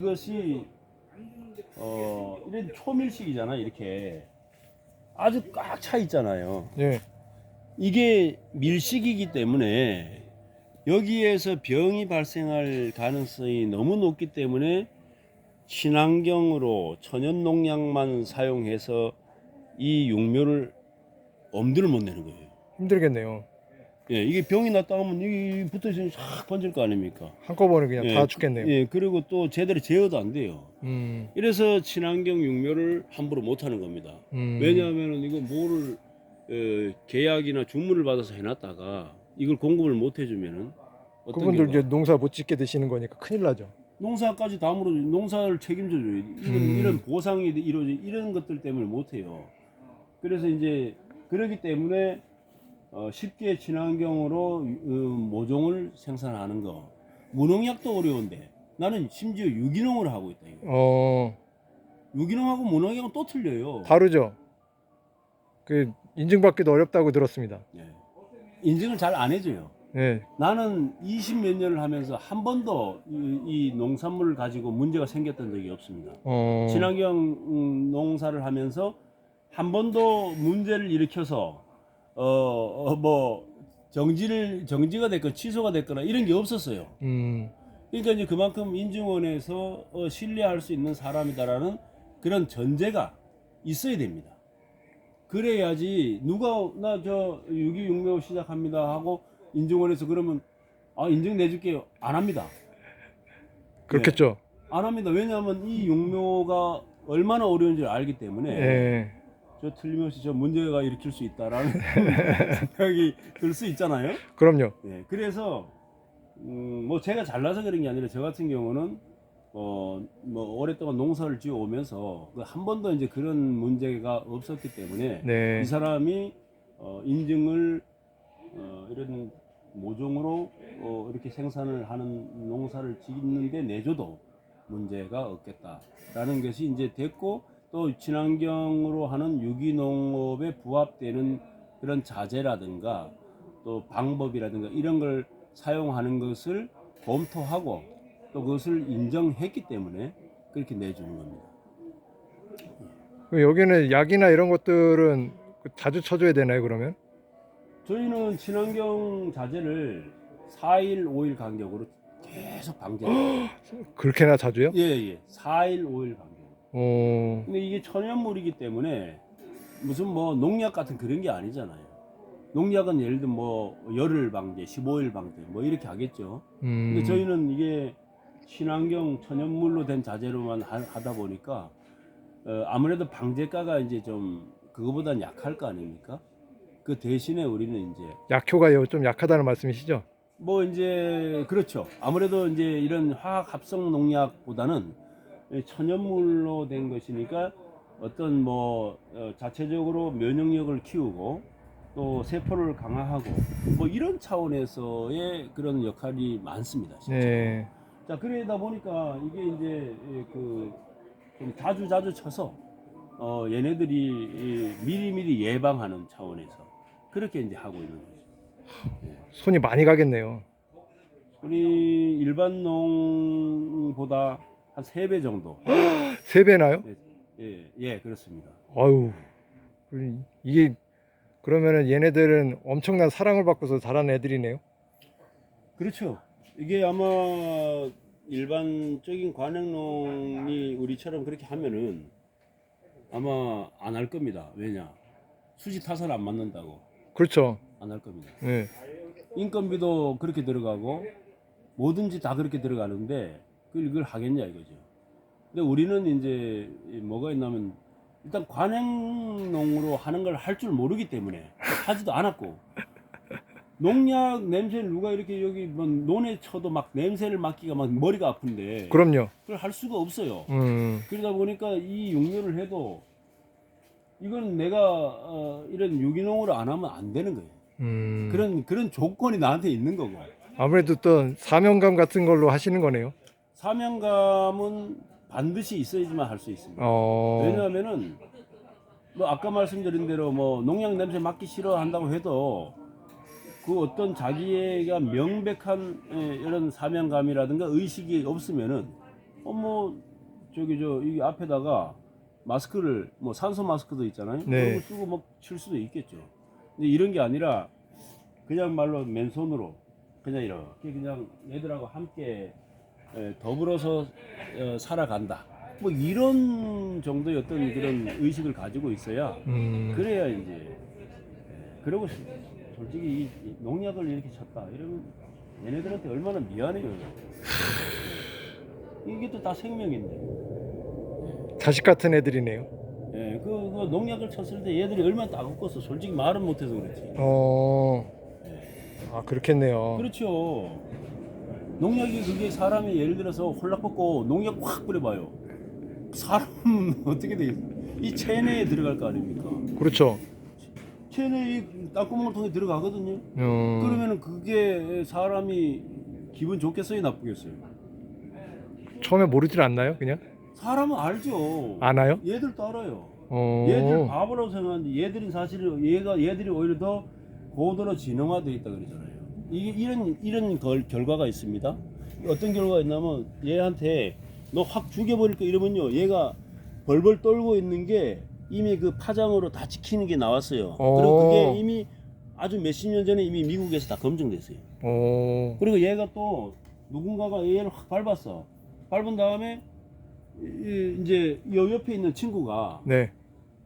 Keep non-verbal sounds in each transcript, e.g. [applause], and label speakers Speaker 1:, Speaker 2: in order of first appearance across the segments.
Speaker 1: 이것이 어 이런 초밀식이잖아 이렇게 아주 꽉 차 있잖아요.
Speaker 2: 예.
Speaker 1: 이게 밀식이기 때문에 여기에서 병이 발생할 가능성이 너무 높기 때문에 친환경으로 천연 농약만 사용해서 이 육묘를 엄두를 못 내는 거예요.
Speaker 2: 힘들겠네요.
Speaker 1: 예, 이게 병이 났다 하면 여기 붙어 있으면 쫙 번질 거 아닙니까?
Speaker 2: 한꺼번에 그냥
Speaker 1: 예,
Speaker 2: 다 죽겠네요.
Speaker 1: 예, 그리고 또 제대로 제어도 안 돼요.
Speaker 2: 음.
Speaker 1: 이래서 친환경 육묘를 함부로 못 하는 겁니다.
Speaker 2: 음.
Speaker 1: 왜냐하면 이거 뭐를 어, 계약이나 주문을 받아서 해놨다가 이걸 공급을 못 해주면은 어떤
Speaker 2: 그분들
Speaker 1: 경우가
Speaker 2: 이제 농사 못 짓게 되시는 거니까 큰일 나죠.
Speaker 1: 농사까지 다음으로 농사를 책임져줘요. 이런
Speaker 2: 음.
Speaker 1: 이런 보상이 이루어져 이런 것들 때문에 못 해요. 그래서 이제 그러기 때문에 어, 쉽게 친환경으로 어, 모종을 생산하는 거 무농약도 어려운데 나는 심지어 유기농을 하고 있다 이거.
Speaker 2: 어,
Speaker 1: 유기농하고 무농약은 또 틀려요.
Speaker 2: 다르죠. 그 인증받기도 어렵다고 들었습니다.
Speaker 1: 예. 인증을 잘 안 해줘요.
Speaker 2: 예.
Speaker 1: 나는 20 몇 년을 하면서 한 번도 이, 이 농산물을 가지고 문제가 생겼던 적이 없습니다.
Speaker 2: 어.
Speaker 1: 친환경 음, 농사를 하면서 한 번도 문제를 일으켜서 어뭐 정지를 정지가 됐거나 취소가 됐거나 이런 게 없었어요.
Speaker 2: 음.
Speaker 1: 그러니까 이제 그만큼 인증원에서 어, 신뢰할 수 있는 사람이다라는 그런 전제가 있어야 됩니다. 그래야지 누가 나저 유기육묘 시작합니다 하고 인증원에서 그러면 아 인증 내줄게요 안 합니다.
Speaker 2: 그렇겠죠.
Speaker 1: 안 합니다. 왜냐하면 이 육묘가 얼마나 어려운지를 알기 때문에
Speaker 2: 예.
Speaker 1: 저 틀림없이 저 문제가 일으킬 수 있다라는 [laughs] 생각이 들 수 있잖아요.
Speaker 2: 그럼요.
Speaker 1: 예, 그래서 음, 뭐 제가 잘나서 그런 게 아니라 저 같은 경우는 어, 뭐 오랫동안 농사를 지어 오면서 그한 번도 이제 그런 문제가 없었기 때문에
Speaker 2: 네.
Speaker 1: 이 사람이 어, 인증을 어, 이런 모종으로 어, 이렇게 생산을 하는 농사를 짓는데 내줘도 문제가 없겠다라는 것이 이제 됐고 또 친환경으로 하는 유기농업에 부합되는 그런 자재라든가 또 방법이라든가 이런 걸 사용하는 것을 검토하고 또 그것을 인정했기 때문에 그렇게 내주는 겁니다.
Speaker 2: 그 여기는 약이나 이런 것들은 그 자주 쳐줘야 되나요, 그러면?
Speaker 1: 저희는 친환경 자재를 4일, 5일 간격으로 계속 방제해요. [gasps]
Speaker 2: 그렇게나 자주요?
Speaker 1: 예, 예. 4일, 5일 간격.
Speaker 2: 어.
Speaker 1: 근데 이게 천연물이기 때문에 무슨 뭐 농약 같은 그런 게 아니잖아요. 농약은 예를 들면 뭐 열흘 방제, 15일 방제 뭐 이렇게 하겠죠.
Speaker 2: 음.
Speaker 1: 근데 저희는 이게 친환경 천연물로 된 자재로만 하, 다 보니까 어, 아무래도 방제가가 이제 좀 그거보단 약할 거 아닙니까? 그 대신에 우리는 이제
Speaker 2: 약효가 좀 약하다는 말씀이시죠?
Speaker 1: 뭐 이제 그렇죠. 아무래도 이제 이런 화학 합성 농약보다는 이 천연물로 된 것이니까 어떤 뭐 어, 자체적으로 면역력을 키우고 또 세포를 강화하고 뭐 이런 차원에서의 그런 역할이 많습니다. 실제로.
Speaker 2: 네.
Speaker 1: 자 그러다 보니까 이게 이제 그좀 자주 자주 쳐서 어 얘네들이 이 미리 미리 예방하는 차원에서 그렇게 이제 하고 있는 거죠.
Speaker 2: 손이 많이 가겠네요.
Speaker 1: 우리 일반 농보다 한 세 배 정도. [gasps]
Speaker 2: 세 배나요?
Speaker 1: 예, 예, 그렇습니다.
Speaker 2: 아유. 그 이게 그러면은 얘네들은 엄청난 사랑을 받고서 자란 애들이네요.
Speaker 1: 그렇죠. 이게 아마 일반적인 관행농이 우리처럼 그렇게 하면은 아마 안 할 겁니다. 왜냐? 수지 타산 안 맞는다고
Speaker 2: 그렇죠.
Speaker 1: 안 할 겁니다.
Speaker 2: 네.
Speaker 1: 인건비도 그렇게 들어가고 뭐든지 다 그렇게 들어가는데 그걸 이걸 하겠냐 이거죠. 근데 우리는 이제 이 뭐가 있냐면 일단 관행농으로 하는 걸 할 줄 모르기 때문에 하지도 않았고 농약 냄새를 누가 이렇게 여기 뭐 논에 쳐도 막 냄새를 맡기가 막 머리가 아픈데
Speaker 2: 그럼요.
Speaker 1: 그걸 할 수가 없어요.
Speaker 2: 음.
Speaker 1: 그러다 보니까 이 육류를 해도 이건 내가 어, 이런 유기농으로 안 하면 안 되는 거예요.
Speaker 2: 음.
Speaker 1: 그런 그런 조건이 나한테 있는 거고
Speaker 2: 아무래도 또 사명감 같은 걸로 하시는 거네요.
Speaker 1: 사명감은 반드시 있어야지만 할 수 있습니다.
Speaker 2: 어.
Speaker 1: 왜냐하면은 뭐 아까 말씀드린 대로 뭐 농약 냄새 맡기 싫어한다고 해도 그 어떤 자기가 명백한 에, 이런 사명감이라든가 의식이 없으면은 어뭐 저기 저 이 앞에다가 마스크를 뭐 산소 마스크도 있잖아요.
Speaker 2: 네.
Speaker 1: 그런 거 쓰고 막칠 수도 있겠죠. 근데 이런 게 아니라 그냥 말로 맨손으로 그냥 이렇게 그냥 얘들하고 함께 에, 더불어서 어, 살아간다. 뭐 이런 정도의 어떤 그런 의식을 가지고 있어야
Speaker 2: 음,
Speaker 1: 그래야 이제 예, 그러고 시- 솔직히 이, 이 농약을 이렇게 쳤다 이러면 얘네들한테 얼마나 미안해요. 예. 이게 또 다 생명인데.
Speaker 2: 자식 같은 애들이네요.
Speaker 1: 예, 그, 그 농약을 쳤을 때 얘들이 얼마나 따갑겠어. 솔직히 말은 못해서 그렇지.
Speaker 2: 어, 아 그렇겠네요.
Speaker 1: 그렇죠. 농약이 그게 사람이 예를 들어서 홀락 벗고 농약 확 뿌려봐요. 사람은 [laughs] 어떻게 되겠어? 이 체내에 들어갈 거 아닙니까?
Speaker 2: 그렇죠.
Speaker 1: 체내에 이 땅구멍을 통해 들어가거든요.
Speaker 2: 음,
Speaker 1: 그러면은 그게 사람이 기분 좋겠어요, 나쁘겠어요?
Speaker 2: 처음에 모르질 않나요? 그냥
Speaker 1: 사람은 알죠.
Speaker 2: 아나요?
Speaker 1: 얘들도 알아요.
Speaker 2: 어,
Speaker 1: 얘들 바보라고 생각하는데 얘들은 사실은 얘가 얘들이 오히려 더 고도로 지능화되어 있다 그러잖아요. 이게 이런 이런 걸, 결과가 있습니다. 어떤 결과가 있냐면 얘한테 너 확 죽여버릴 거 이러면요 얘가 벌벌 떨고 있는 게 이미 그 파장으로 다 지키는 게 나왔어요.
Speaker 2: 어.
Speaker 1: 그리고 그게 이미 아주 몇십 년 전에 이미 미국에서 다 검증됐어요.
Speaker 2: 어,
Speaker 1: 그리고 얘가 또 누군가가 얘를 확 밟았어. 밟은 다음에 이- 이제 여 옆에 있는 친구가
Speaker 2: 네,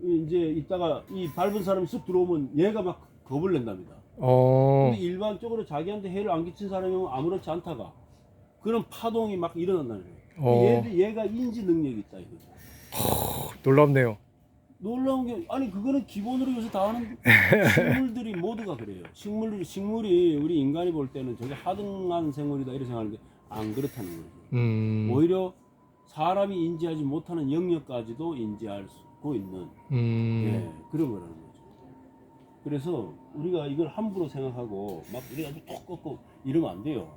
Speaker 1: 이제 이따가 이 밟은 사람이 쑥 들어오면 얘가 막 겁을 낸답니다.
Speaker 2: 어,
Speaker 1: 근데 일반적으로 자기한테 해를 안 끼친 사람이면 아무렇지 않다가 그런 파동이 막 일어난다는 거예요.
Speaker 2: 어.
Speaker 1: 얘, 얘가 인지 능력이 있다 이거죠.
Speaker 2: 놀랍네요.
Speaker 1: 놀라운 게 아니 그거는 기본으로 요새 다 하는 [laughs] 식물들이 모두가 그래요. 식물이 식물이 우리 인간이 볼 때는 저게 하등한 생물이다 이렇게 생각하는데 안 그렇다는 거죠.
Speaker 2: 음,
Speaker 1: 오히려 사람이 인지하지 못하는 영역까지도 인지할 수 있는
Speaker 2: 음,
Speaker 1: 예, 그런 거라는 거죠. 그래서 우리가 이걸 함부로 생각하고 막 이래가지고 톡 꺾고 이러면 안 돼요.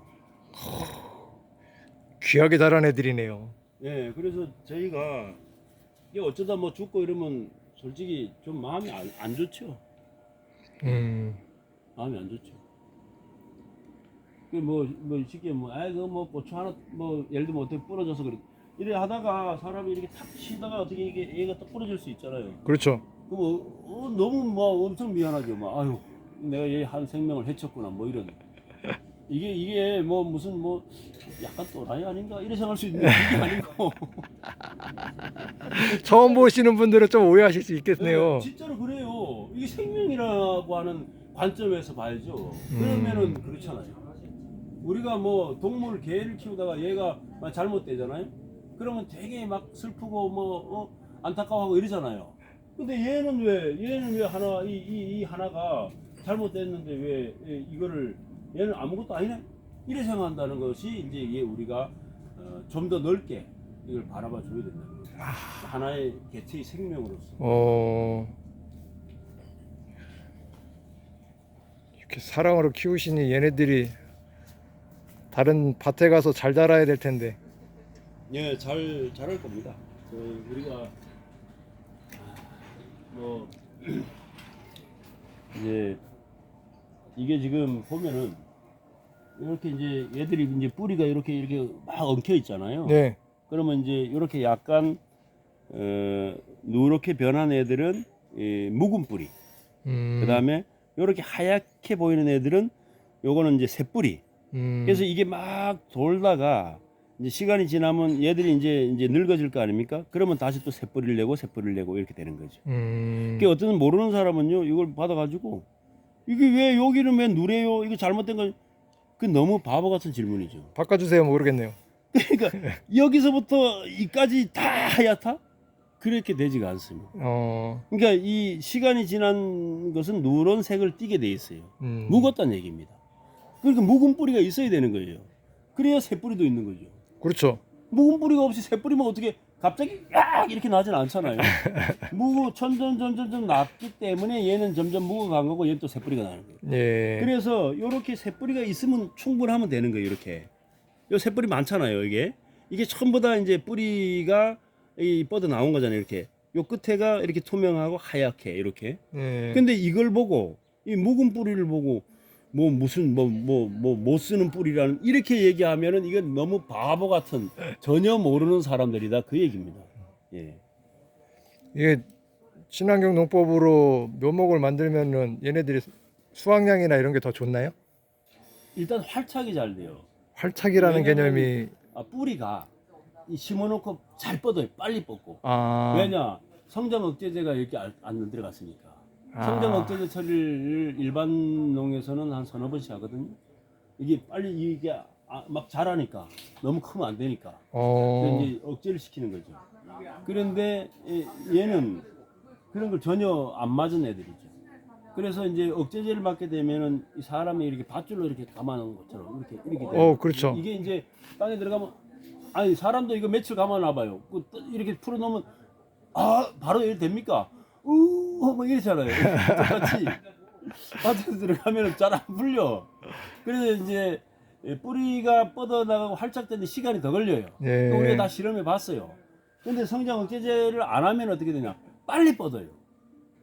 Speaker 2: 귀하게 자란 애들이네요.
Speaker 1: 예, 그래서 저희가 이게 어쩌다 뭐 죽고 이러면 솔직히 좀 마음이 안, 안 좋죠.
Speaker 2: 음,
Speaker 1: 마음이 안 좋죠. 그뭐 뭐 쉽게 뭐 아이 그뭐 고추 하나 뭐 예를 들면 어떻게 부러져서 그래 이래 하다가 사람이 이렇게 탁 치다가 어떻게 이게 얘가 또 부러질 수 있잖아요.
Speaker 2: 그렇죠.
Speaker 1: 그럼 어, 어, 너무 뭐 엄청 미안하죠. 막 아유 내가 얘 한 생명을 해쳤구나 뭐 이런 이게 이게 뭐 무슨 뭐 약간 또라이 아닌가 이래 생각할 수 있는데 이게 아니고 [laughs]
Speaker 2: 처음 보시는 분들은 좀 오해하실 수
Speaker 1: 네,
Speaker 2: 있겠네요.
Speaker 1: 진짜로 그래요. 이게 생명이라고 하는 관점에서 봐야죠. 그러면은 그렇잖아요. 우리가 뭐 동물 개를 키우다가 얘가 막 잘못되잖아요. 그러면 되게 막 슬프고 뭐 어, 안타까워하고 이러잖아요. 근데 얘는 왜 얘는 왜 하나 이, 이, 이 하나가 잘못됐는데 왜 이- 이거를 얘는 아무것도 아니네 이래 생각한다는 것이 이제 얘 우리가 어, 좀 더 넓게 이걸 바라봐 줘야 된다. 하나의 개체의 생명으로서.
Speaker 2: 어, 이렇게 사랑으로 키우시니 얘네들이 다른 밭에 가서 잘 자라야 될 텐데.
Speaker 1: 예, 잘 잘할 겁니다. 그 우리가 뭐 [clears throat] 이제 이게 지금 보면은 이렇게 이제 얘들이 이제 뿌리가 이렇게 이렇게 막 엉켜 있잖아요.
Speaker 2: 네,
Speaker 1: 그러면 이제 이렇게 약간 어, 누렇게 변한 애들은 이 묵은 뿌리.
Speaker 2: 음,
Speaker 1: 그다음에 이렇게 하얗게 보이는 애들은 요거는 이제 새 뿌리.
Speaker 2: 음,
Speaker 1: 그래서 이게 막 돌다가 이제 시간이 지나면 얘들이 이제 이제 늙어질 거 아닙니까? 그러면 다시 또 새뿌리를 내고 새뿌리를 내고 이렇게 되는 거죠.
Speaker 2: 음,
Speaker 1: 그 어떤 모르는 사람은요 이걸 받아가지고 이게 왜 여기는 왜 누래요? 이거 잘못된 거. 그 너무 바보 같은 질문이죠.
Speaker 2: 바꿔주세요. 모르겠네요.
Speaker 1: 그러니까 [laughs] 여기서부터 이까지 다 하얗다? 그렇게 되지가 않습니다.
Speaker 2: 어,
Speaker 1: 그러니까 이 시간이 지난 것은 누런 색을 띠게 돼 있어요.
Speaker 2: 음,
Speaker 1: 묵었다는 얘기입니다. 그러니까 묵은 뿌리가 있어야 되는 거예요. 그래야 새 뿌리도 있는 거죠.
Speaker 2: 그렇죠.
Speaker 1: 묵은 뿌리가 없이 새 뿌리면 어떻게 갑자기 야 이렇게 나진 않잖아요. 묵어 점점 점점 점 났기 때문에 얘는 점점 묵어간 거고 얘는 또 새 뿌리가 나는 거예요.
Speaker 2: 예,
Speaker 1: 그래서 이렇게 새 뿌리가 있으면 충분하면 되는 거예요. 이렇게 요 새 뿌리 많잖아요. 이게 이게 전부 다 이제 뿌리가 이 뻗어 나온 거잖아요. 이렇게 요 끝에가 이렇게 투명하고 하얗게 이렇게.
Speaker 2: 예,
Speaker 1: 근데 이걸 보고 이 묵은 뿌리를 보고 뭐 무슨 뭐 뭐 뭐 못 쓰는 뿌리라는 이렇게 얘기하면은 이건 너무 바보 같은 전혀 모르는 사람들이다 그 얘기입니다. 예.
Speaker 2: 이게 친환경 농법으로 묘목을 만들면은 얘네들이 수확량이나 이런 게 더 좋나요?
Speaker 1: 일단 활착이 잘 돼요.
Speaker 2: 활착이라는
Speaker 1: 왜냐면-
Speaker 2: 개념이
Speaker 1: 아, 뿌리가 이 심어놓고 잘 뻗어요. 빨리 뻗고.
Speaker 2: 아,
Speaker 1: 왜냐 성장 억제제가 이렇게 안- 안 들어갔으니까.
Speaker 2: 아.
Speaker 1: 성장 억제제 처리를 일반 농에서는 한 서너 번씩 하거든요. 이게 빨리 이게 아, 막 자라니까 너무 크면 안 되니까.
Speaker 2: 어,
Speaker 1: 그래서 이제 억제를 시키는 거죠. 그런데 이- 얘는 그런 걸 전혀 안 맞은 애들이죠. 그래서 이제 억제제를 맞게 되면은 이 사람이 이렇게 밧줄로 이렇게 감아놓은 것처럼 이렇게 이렇게 돼요.
Speaker 2: 어, 그렇죠.
Speaker 1: 이게 이제 땅에 들어가면 아니 사람도 이거 며칠 감아놔 봐요. 그 떠- 이렇게 풀어놓으면 아 바로 이렇게 됩니까? 우뭐 이렇잖아요. 똑같이 [laughs] 밭에 들어가면 잘 안 풀려. 그래서 이제 뿌리가 뻗어나가고 활착되는 시간이 더 걸려요.
Speaker 2: 예.
Speaker 1: 또 우리가 다 실험해 봤어요. 근데 성장 억제제를 안 하면 어떻게 되냐? 빨리 뻗어요.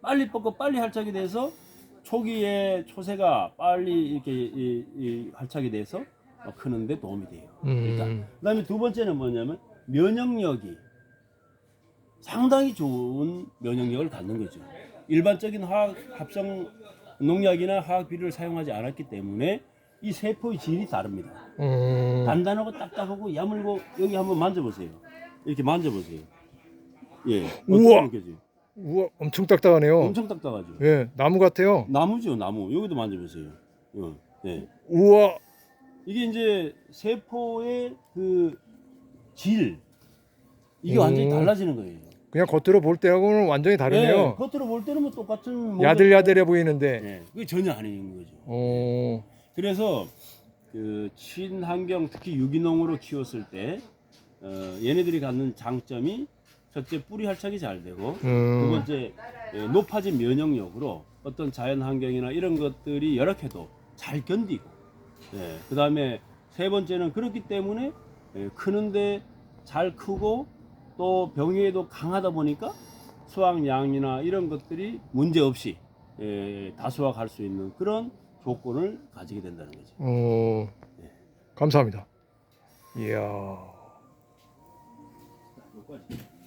Speaker 1: 빨리 뻗고 빨리 활착이 돼서 초기에 초세가 빨리 이렇게 이, 이 활착이 돼서 어, 크는데 도움이 돼요. 일단.
Speaker 2: 음,
Speaker 1: 그다음에 두 번째는 뭐냐면 면역력이 상당히 좋은 면역력을 갖는 거죠. 일반적인 화학 합성 농약이나 화학 비료를 사용하지 않았기 때문에 이 세포의 질이 다릅니다.
Speaker 2: 음,
Speaker 1: 단단하고 딱딱하고 야물고 여기 한번 만져보세요. 이렇게 만져보세요. 예.
Speaker 2: 우와!
Speaker 1: 느껴져요?
Speaker 2: 우와, 엄청 딱딱하네요.
Speaker 1: 엄청 딱딱하죠.
Speaker 2: 예, 나무 같아요.
Speaker 1: 나무죠, 나무. 여기도 만져보세요. 어, 예.
Speaker 2: 우와,
Speaker 1: 이게 이제 세포의 그 질, 이게
Speaker 2: 음.
Speaker 1: 완전히 달라지는 거예요.
Speaker 2: 그냥 겉으로 볼 때하고는 완전히
Speaker 1: 예,
Speaker 2: 다르네요.
Speaker 1: 겉으로 볼 때는 뭐 똑같은 모습-
Speaker 2: 야들야들해 보이는데,
Speaker 1: 예, 그게 전혀 아닌 거죠.
Speaker 2: 어,
Speaker 1: 그래서 그 친환경 특히 유기농으로 키웠을 때 어, 얘네들이 갖는 장점이 첫째 뿌리 활착이 잘 되고 두
Speaker 2: 음,
Speaker 1: 번째 예, 높아진 면역력으로 어떤 자연 환경이나 이런 것들이 열악해도 잘 견디고 예, 그 다음에 세 번째는 그렇기 때문에 예, 크는데 잘 크고 또 병해에도 강하다 보니까 수확량이나 이런 것들이 문제 없이 예, 다수확할 수 있는 그런 조건을 가지게 된다는 거죠.
Speaker 2: 어, 감사합니다. 이야.
Speaker 1: 여기까지.